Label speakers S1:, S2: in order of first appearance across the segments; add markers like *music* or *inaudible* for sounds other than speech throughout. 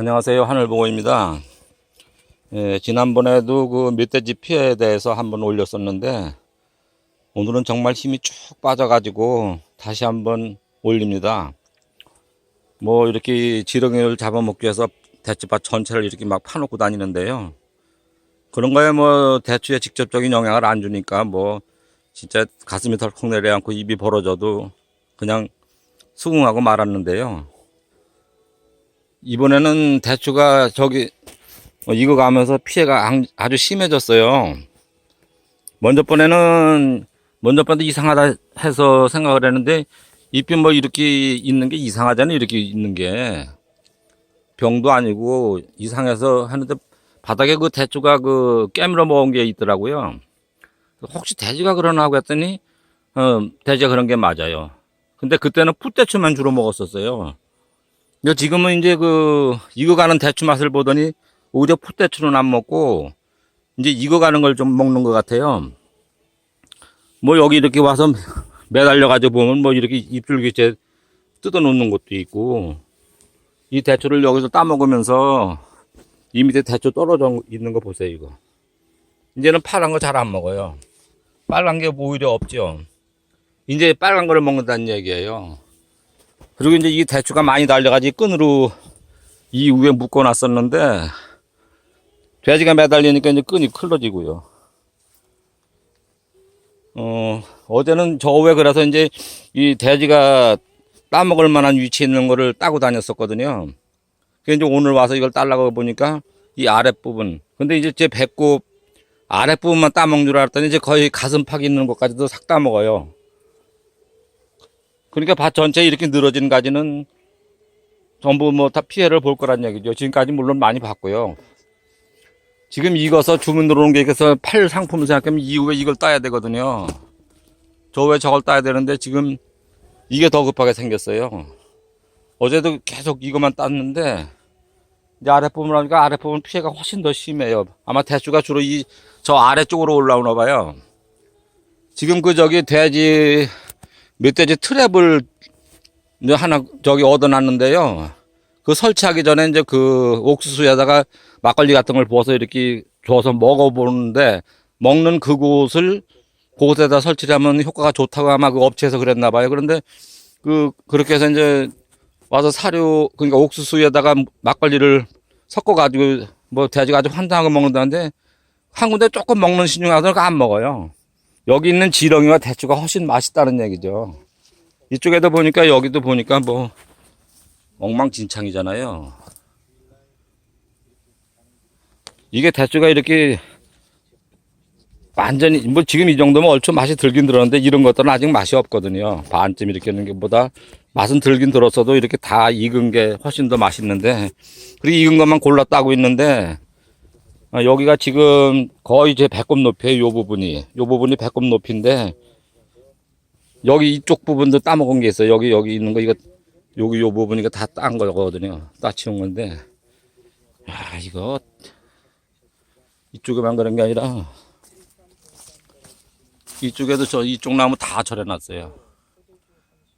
S1: 안녕하세요. 하늘보고입니다. 예, 지난번에도 그 멧돼지 피해에 대해서 한번 올렸었는데, 오늘은 정말 힘이 쭉 빠져가지고 다시 한번 올립니다. 뭐 이렇게 지렁이를 잡아먹기 위해서 대추밭 전체를 이렇게 막 파놓고 다니는데요. 그런 거에 뭐 대추에 직접적인 영향을 안 주니까 뭐 진짜 가슴이 덜컥 내려앉고 입이 벌어져도 그냥 수긍하고 말았는데요. 이번에는 대추가 저기 어, 익어가면서 피해가 아주 심해졌어요. 먼저 번에는 먼저 번도 이상하다 해서 생각을 했는데 잎이 뭐 이렇게 있는 게 이상하잖아요. 이렇게 있는 게 병도 아니고 이상해서 하는데 바닥에 그 대추가 그 깨물어 먹은 게 있더라고요. 혹시 돼지가 그러나 하고 했더니 어, 돼지가 그런 게 맞아요. 근데 그때는 풋대추만 주로 먹었었어요. 지금은 이제 그 익어가는 대추 맛을 보더니 오히려 풋대추는 안 먹고 이제 익어가는 걸 좀 먹는 것 같아요. 뭐 여기 이렇게 와서 *laughs* 매달려 가지고 보면 뭐 이렇게 잎줄기째 뜯어 놓는 것도 있고 이 대추를 여기서 따 먹으면서 이 밑에 대추 떨어져 있는 거 보세요 이거. 이제는 파란 거 잘 안 먹어요. 빨간 게 오히려 없죠. 이제 빨간 거를 먹는다는 얘기예요. 그리고 이제 이 대추가 많이 달려가지고 끈으로 이 위에 묶어 놨었는데 돼지가 매달리니까 이제 끈이 클러지고요. 어 어제는 저 위에 그래서 이제 이 돼지가 따먹을 만한 위치에 있는 거를 따고 다녔었거든요. 그래서 이제 오늘 와서 이걸 딸라고 보니까 이 아랫부분. 근데 이제 제 배꼽 아랫부분만 따먹는 줄 알았더니 이제 거의 가슴팍 있는 것까지도 싹 따먹어요. 그러니까 밭 전체에 이렇게 늘어진 가지는 전부 뭐 다 피해를 볼 거란 얘기죠. 지금까지 물론 많이 봤고요. 지금 익어서 주문 들어오는 게 있어서 팔 상품을 생각하면 이후에 이걸 따야 되거든요. 저 왜 저걸 따야 되는데 지금 이게 더 급하게 생겼어요. 어제도 계속 이것만 땄는데 이제 아랫부분 하니까 아랫부분 피해가 훨씬 더 심해요. 아마 대추가 주로 이 저 아래쪽으로 올라오나 봐요. 지금 그 저기 돼지 멧돼지 트랩을 하나 저기 얻어놨는데요. 그 설치하기 전에 이제 그 옥수수에다가 막걸리 같은 걸 부어서 이렇게 줘서 먹어보는데 먹는 그곳을 그곳에다 설치를 하면 효과가 좋다고 아마 그 업체에서 그랬나 봐요. 그런데 그 그렇게 해서 이제 와서 사료 그러니까 옥수수에다가 막걸리를 섞어 가지고 뭐 돼지가 아주 환장하게 먹는다는데 한 군데 조금 먹는 와서 안 먹어요. 여기 있는 지렁이와 대추가 훨씬 맛있다는 얘기죠. 이쪽에도 보니까 여기도 보니까 뭐 엉망진창이잖아요. 이게 대추가 이렇게 완전히 뭐 지금 이 정도면 얼추 맛이 들긴 들었는데 이런 것들은 아직 맛이 없거든요. 반쯤 이렇게 있는 게보다 맛은 들긴 들었어도 이렇게 다 익은 게 훨씬 더 맛있는데 그리고 익은 것만 골라 따고 있는데 아, 여기가 지금 거의 제 배꼽 높이에요. 요 부분이 요 부분이 배꼽 높이인데 여기 이쪽 부분도 따먹은 게 있어요. 여기 여기 있는 거 이거 여기 요 부분 이거 다 딴 거거든요. 따치운 건데 야 이거 이쪽에만 그런 게 아니라 이쪽에도 저 이쪽 나무 다 절여놨어요.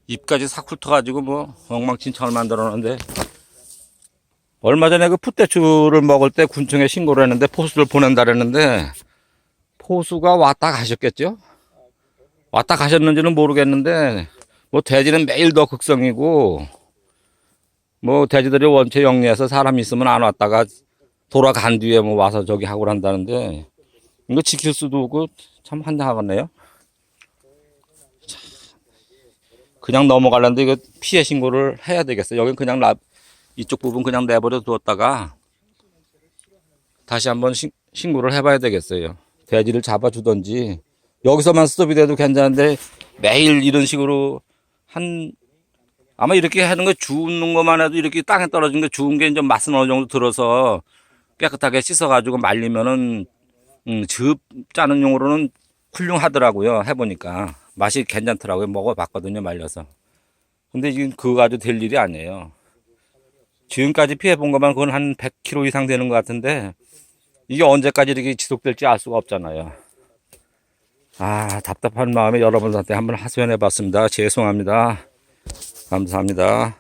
S1: 잎까지 싹 훑어가지고 뭐 엉망진창을 만들어놨는데 얼마 전에 그 풋대추를 먹을 때 군청에 신고를 했는데 포수를 보낸다 그랬는데 포수가 왔다 가셨겠죠? 왔다 가셨는지는 모르겠는데 뭐 돼지는 매일 더 극성이고 뭐 돼지들이 원체 영리해서 사람 있으면 안 왔다가 돌아간 뒤에 뭐 와서 저기 하고 한다는데 이거 지킬 수도 없고 참 한장하겠네요. 그냥 넘어가려는데 이거 피해 신고를 해야 되겠어요. 여긴 그냥 라, 이쪽 부분 그냥 내버려 두었다가 다시 한번 신, 신고를 해봐야 되겠어요. 돼지를 잡아주던지 여기서만 스톱이 돼도 괜찮은데 매일 이런 식으로 한 아마 이렇게 하는 거 주는 것만 해도 이렇게 땅에 떨어진 거 주운 게 이제 맛은 어느 정도 들어서 깨끗하게 씻어가지고 말리면은 음, 즙 짜는 용으로는 훌륭하더라고요. 해보니까 맛이 괜찮더라고요. 먹어봤거든요. 말려서. 근데 지금 그거 가지고 될 일이 아니에요. 지금까지 피해 본 것만 그건 한 100kg 이상 되는 것 같은데 이게 언제까지 이렇게 지속될지 알 수가 없잖아요. 아, 답답한 마음에 여러분한테 한번 하소연해 봤습니다. 죄송합니다. 감사합니다.